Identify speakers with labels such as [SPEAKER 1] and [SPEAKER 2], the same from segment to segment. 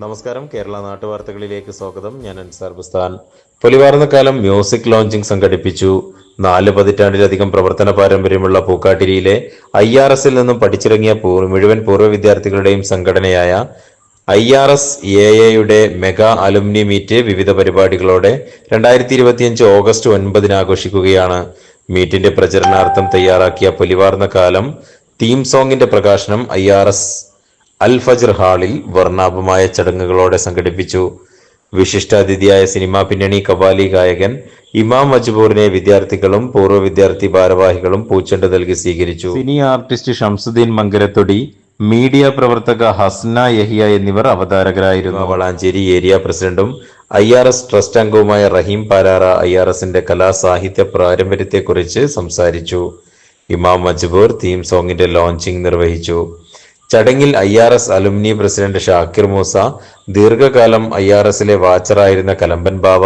[SPEAKER 1] നമസ്കാരം. കേരള നാട്ടുവാർത്തകളിലേക്ക് സ്വാഗതം. ഞാൻ അൻസാർ ബുസ്താൻ. പൊലിവാർന്ന കാലം മ്യൂസിക് ലോഞ്ചിങ് സംഘടിപ്പിച്ചു. നാല് പതിറ്റാണ്ടിലധികം പ്രവർത്തന പാരമ്പര്യമുള്ള പൂക്കാട്ടിരിയിലെ ഐ ആർ എസിൽ നിന്നും പഠിച്ചിറങ്ങിയ മുഴുവൻ പൂർവ വിദ്യാർത്ഥികളുടെയും സംഘടനയായ ഐ ആർ എസ് എ എയുടെ മെഗാ അലുമിനി മീറ്റ് വിവിധ പരിപാടികളോടെ രണ്ടായിരത്തി ഇരുപത്തിയഞ്ച് ഓഗസ്റ്റ് ഒൻപതിന് ആഘോഷിക്കുകയാണ്. മീറ്റിന്റെ പ്രചരണാർത്ഥം തയ്യാറാക്കിയ പൊലിവാർന്ന കാലം തീം സോങ്ങിന്റെ പ്രകാശനം ഐ ആർ എസ് അൽ ഫജർ ഹാളിൽ വർണാഭമായ ചടങ്ങുകളോടെ സംഘടിപ്പിച്ചു. വിശിഷ്ടാതിഥിയായ സിനിമാ പിന്നണി കവാലി ഗായകൻ ഇമാം മജ്ബൂറിനെ വിദ്യാർത്ഥികളും പൂർവ വിദ്യാർത്ഥി ഭാരവാഹികളും പൂച്ചെണ്ട് നൽകി സ്വീകരിച്ചു. Cine artist Shamsuddin Mankarathodi media പ്രവർത്തക ഹസ്ന യഹിയ എന്നിവർ അവതാരകരായിരുന്നു. വളാഞ്ചേരി ഏരിയ പ്രസിഡന്റും ഐ ആർ എസ് ട്രസ്റ്റ് അംഗവുമായ റഹീം പാലാറ ഐ ആർ എസിന്റെ കലാ സാഹിത്യ പാരമ്പര്യത്തെക്കുറിച്ച് സംസാരിച്ചു. ഇമാം മജ്ബൂർ തീം സോങ്ങിന്റെ ലോഞ്ചിംഗ് നിർവഹിച്ചു. ചടങ്ങിൽ I R S alumni president Shakir Moosa ദീർഘകാലം ഐ ആർ എസിലെ വാച്ചറായിരുന്ന കലമ്പൻ ബാവ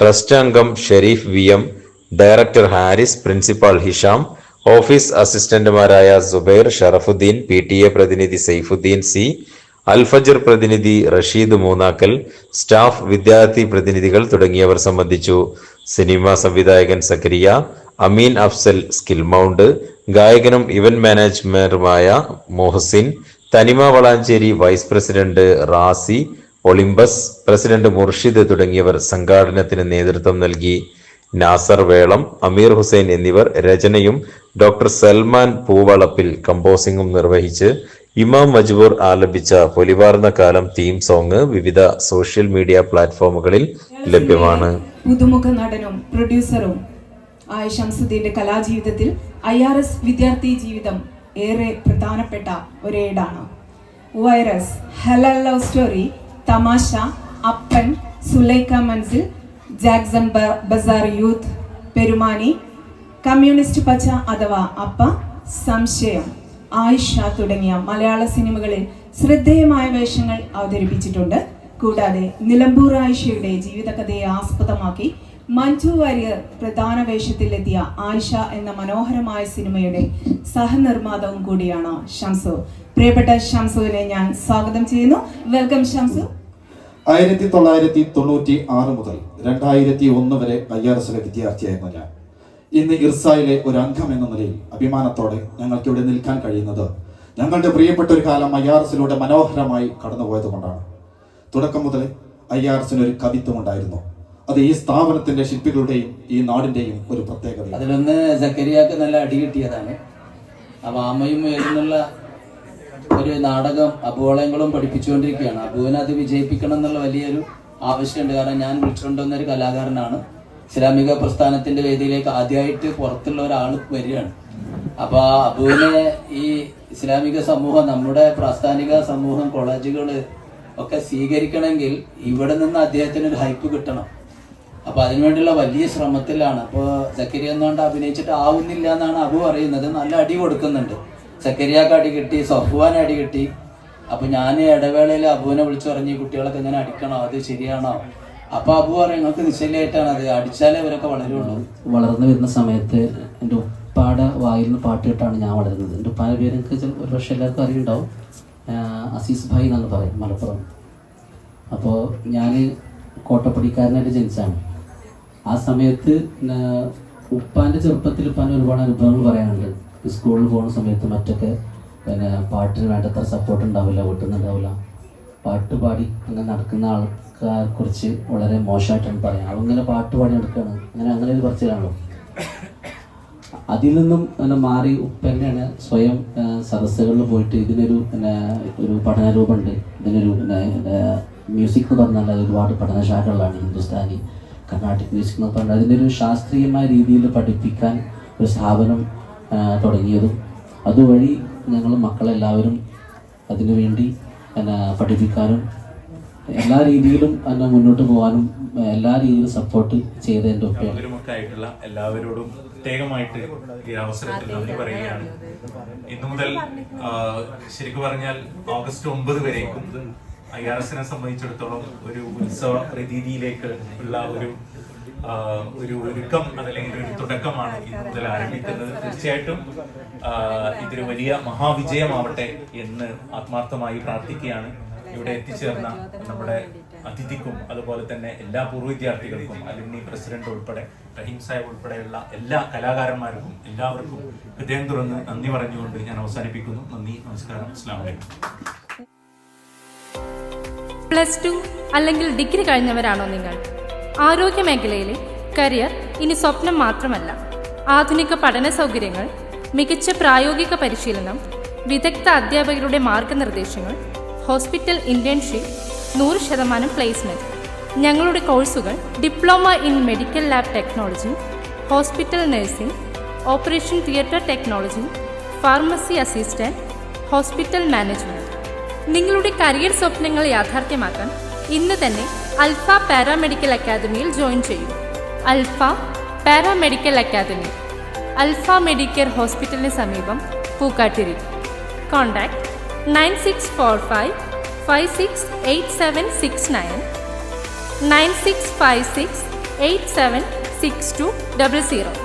[SPEAKER 1] ട്രസ്റ്റ് അംഗം Sherif V M director Haris principal Hisham office അസിസ്റ്റന്റുമാരായ Zubair Sharafuddin P T A പ്രതിനിധി സൈഫുദ്ദീൻ സി അൽഫജർ പ്രതിനിധി റഷീദ് മൂന്നാക്കൽ സ്റ്റാഫ് വിദ്യാർത്ഥി പ്രതിനിധികൾ തുടങ്ങിയവർ സംബന്ധിച്ചു. സിനിമാ സംവിധായകൻ സക്കരിയ അമീൻ അഫ്സൽ സ്കിൽ മൗണ്ട് ഗായകനും event മാനേജ്മെന്റുമായ Mohsin Thanima Valanchery vice president Razi Olympus president Murshid തുടങ്ങിയവർ സംഘാടനത്തിന് നേതൃത്വം നൽകി. നാസർ വേളം അമീർ ഹുസൈൻ എന്നിവർ രചനയും ഡോക്ടർ സൽമാൻ പൂവളപ്പിൽ കമ്പോസിംഗും നിർവഹിച്ച് ഇമാം മജ്ബൂർ ആലപിച്ച പൊലിവാർന്ന കാലം തീം സോങ് വിവിധ സോഷ്യൽ മീഡിയ പ്ലാറ്റ്ഫോമുകളിൽ ലഭ്യമാണ്.
[SPEAKER 2] പുതുമുഖ നടനും പ്രൊഡ്യൂസറും ആയ ഷംസുദ്ദീന്റെ കലാജീവിതത്തിൽ ഐ ആർ എസ് വിദ്യാർത്ഥി ജീവിതം ഏറെ പ്രധാനപ്പെട്ട ഒരേടാണ്. Virus Halal love story Thamasha Appan Sulaikha Manzil Jackson Bazaar youth Perumani communist Pacha Athava Appa സംശയം ആയിഷ തുടങ്ങിയ മലയാള സിനിമകളിൽ ശ്രദ്ധേയമായ വേഷങ്ങൾ അവതരിപ്പിച്ചിട്ടുണ്ട്. കൂടാതെ നിലമ്പൂർ ആയിഷയുടെ ജീവിതകഥയെ ആസ്പദമാക്കി മഞ്ജു വാര്യർ പ്രധാന വേഷത്തിലെത്തിയ ആയിഷ എന്ന മനോഹരമായ സിനിമയുടെ സഹനിർമ്മാതാവും കൂടിയാണ് ഷംസു. പ്രിയപ്പെട്ട ഷംസുവിനെ ഞാൻ സ്വാഗതം ചെയ്യുന്നു. വെൽക്കം ഷംസു.
[SPEAKER 3] ആയിരത്തി തൊള്ളായിരത്തി തൊണ്ണൂറ്റി ആറ് മുതൽ രണ്ടായിരത്തി ഒന്ന് വരെ ഐ ആർ വിദ്യാർത്ഥിയായിരുന്നു ഞാൻ. ഇന്ന് ഇർസായിലെ ഒരു അംഗം എന്ന നിലയിൽ അഭിമാനത്തോടെ ഞങ്ങൾക്ക് ഇവിടെ നിൽക്കാൻ കഴിയുന്നത് ഞങ്ങളുടെ പ്രിയപ്പെട്ട ഒരു കാലം ഐ ആർ എസിലൂടെ മനോഹരമായി കടന്നുപോയത് കൊണ്ടാണ് തുടക്കം മുതൽ ഐ ആർ എസിന് ഒരു കവിത്വം ഉണ്ടായിരുന്നു. അത് ഈ സ്ഥാപനത്തിന്റെ ശില്പികളുടെയും ഈ നാടിന്റെയും ഒരു പ്രത്യേകത
[SPEAKER 4] അതിലൊന്ന് സക്കരിയാക്ക് നല്ല അടി കിട്ടിയതാണ്. അപ്പൊ അമ്മയും എന്നുള്ള ഒരു നാടകം അബുവളയങ്ങളും പഠിപ്പിച്ചുകൊണ്ടിരിക്കുകയാണ്. അബുവിനെ അത് വിജയിപ്പിക്കണം എന്നുള്ള വലിയൊരു ആവശ്യമുണ്ട്. കാരണം ഞാൻ വിളിച്ചുകൊണ്ടുവന്ന ഒരു കലാകാരനാണ്. ഇസ്ലാമിക പ്രസ്ഥാനത്തിന്റെ വേദിയിലേക്ക് ആദ്യമായിട്ട് പുറത്തുള്ള ഒരാൾ വരികയാണ്. അപ്പൊ അബുവിനെ ഈ ഇസ്ലാമിക സമൂഹം നമ്മുടെ പ്രാസ്ഥാനിക സമൂഹം കോളേജുകൾ ഒക്കെ സ്വീകരിക്കണമെങ്കിൽ ഇവിടെ നിന്ന് അദ്ദേഹത്തിന് ഒരു ഹൈപ്പ് കിട്ടണം. അപ്പൊ അതിനുവേണ്ടിയുള്ള വലിയ ശ്രമത്തിലാണ്. അപ്പൊ സക്കരിയ എന്നുകൊണ്ട് അഭിനയിച്ചിട്ട് ആവുന്നില്ല എന്നാണ് അബു പറയുന്നത്. നല്ല അടി കൊടുക്കുന്നുണ്ട്. സക്കരിയാക്ക് അടി കിട്ടി സഫ്വാൻ അടി കിട്ടി. അപ്പൊ ഞാൻ ഇടവേളയിൽ അബുവിനെ വിളിച്ചു പറഞ്ഞു "ഈ കുട്ടികളൊക്കെ ഇങ്ങനെ അടിക്കണോ? അത് ശരിയാണോ? അപ്പൊ അബു പറയും നിങ്ങൾക്ക് നിശ്ചയിലായിട്ടാണ് അത്. അടിച്ചാലേ അവരൊക്കെ വളരുള്ളൂ.
[SPEAKER 5] വളർന്നു വരുന്ന സമയത്ത് എന്റെ ഉപ്പാടെ വായിൽ നിന്ന് പാട്ട് കേട്ടാണ് ഞാൻ വളരുന്നത്. എന്റെ ഉപ്പാന്റെ പേര് എനിക്ക് ഒരുപക്ഷെ ഒരു പക്ഷേ എല്ലാവർക്കും അറിയുണ്ടാവും. അസീസ് ഭായ് എന്നാണ് പറയും മലപ്പുറം. അപ്പോൾ ഞാൻ കോട്ടപ്പടിക്കാരനായിട്ട് ജനിച്ചാണ് ആ സമയത്ത് ഉപ്പാന്റെ ചെറുപ്പത്തിൽ ഉപ്പാന്റെ ഒരുപാട് അനുഭവങ്ങൾ പറയാനുണ്ട്. സ്കൂളിൽ പോകുന്ന സമയത്ത് മറ്റൊക്കെ പിന്നെ പാട്ടിന് വേണ്ടത്ര സപ്പോർട്ട് ഉണ്ടാവില്ല നിന്ന് പാട്ട് പാടി അങ്ങനെ നടക്കുന്ന ആൾക്കാരെ കുറിച്ച് വളരെ മോശമായിട്ടാണ് പറയാം. അവങ്ങനെ പാട്ട് പാടി നടക്കുകയാണ് അങ്ങനെ അങ്ങനെ ഒരു പറച്ചിലാണല്ലോ അതിൽ നിന്നും പിന്നെ മാറി ഉപ്പന്നെയാണ് സ്വയം സദസ്സുകളിൽ പോയിട്ട് ഇതിനൊരു പിന്നെ ഒരു പഠനരൂപമുണ്ട്. ഇതിനൊരു പിന്നെ മ്യൂസിക് എന്ന് പറഞ്ഞാൽ ഒരുപാട് പഠനശാഖകളാണ് ഹിന്ദുസ്ഥാനി. കർണാട്ടിക് മ്യൂസിക് എന്ന് പറഞ്ഞാൽ അതിന്റെ ഒരു ശാസ്ത്രീയമായ രീതിയിൽ പഠിപ്പിക്കാൻ ഒരു സ്ഥാപനം തുടങ്ങിയതും അതുവഴി ഞങ്ങൾ മക്കളെല്ലാവരും അതിനുവേണ്ടി എന്നെ പഠിപ്പിക്കാനും എല്ലാ രീതിയിലും എന്നെ മുന്നോട്ട് പോകാനും എല്ലാ രീതിയിലും സപ്പോർട്ട് ചെയ്ത
[SPEAKER 6] എന്റെ ഒപ്പമായിട്ടുള്ള എല്ലാവരോടും പ്രത്യേകമായിട്ട് ഈ അവസരത്തിൽ നന്ദി പറയുകയാണ്. ഇന്നു മുതൽ ശരിക്കും പറഞ്ഞാൽ ഓഗസ്റ്റ് ഒമ്പത് വരേക്കും ഐ ആർ എസിനെ സംബന്ധിച്ചിടത്തോളം ഒരു ഉത്സവ പ്രതീതിയിലേക്ക് ഉള്ള ഒരു ഒരു ഒരുക്കം അതല്ലെങ്കിൽ ഒരു തുടക്കമാണ് ഇന്ന് മുതൽ ആരംഭിക്കുന്നത്. തീർച്ചയായിട്ടും ഇതൊരു വലിയ മഹാവിജയമാവട്ടെ എന്ന് ആത്മാർത്ഥമായി പ്രാർത്ഥിക്കുകയാണ്. ഇവിടെ എത്തിച്ചേർന്ന നമ്മുടെ അതിഥിക്കും അതുപോലെ തന്നെ എല്ലാ പൂർവ വിദ്യാർത്ഥികൾക്കും അലുമിനി പ്രസിഡന്റ് ഉൾപ്പെടെ റഹീം സാഹിബ് ഉൾപ്പെടെയുള്ള എല്ലാ കലാകാരന്മാർക്കും എല്ലാവർക്കും ഹൃദയം തുറന്ന് നന്ദി പറഞ്ഞുകൊണ്ട് ഞാൻ അവസാനിപ്പിക്കുന്നു. നന്ദി നമസ്കാരം അസ്ലാം വലൈക്കും
[SPEAKER 7] പ്ലസ് ടു അല്ലെങ്കിൽ ഡിഗ്രി കഴിഞ്ഞവരാണോ നിങ്ങൾ? ആരോഗ്യ മേഖലയിലെ കരിയർ ഇനി സ്വപ്നം മാത്രമല്ല. ആധുനിക പഠന സൗകര്യങ്ങൾ മികച്ച പ്രായോഗിക പരിശീലനം വിദഗ്ധ അധ്യാപകരുടെ മാർഗനിർദ്ദേശങ്ങൾ ഹോസ്പിറ്റൽ ഇന്റേൺഷിപ്പ് നൂറ് ശതമാനം പ്ലേസ്മെന്റ്. ഞങ്ങളുടെ കോഴ്സുകൾ diploma in medical lab technology hospital nursing operation theatre technology pharmacy assistant hospital management. നിങ്ങളുടെ കരിയർ സ്വപ്നങ്ങൾ യാഥാർത്ഥ്യമാക്കാൻ ഇന്ന് തന്നെ അൽഫ പാരാമെഡിക്കൽ അക്കാദമിയിൽ ജോയിൻ ചെയ്യൂ. Alpha paramedical academy. Alfa medical ഹോസ്പിറ്റലിന് സമീപം Pookkattiri. Contact nine six four five five six eight seven six nine. Nine six five six eight seven six two double zero.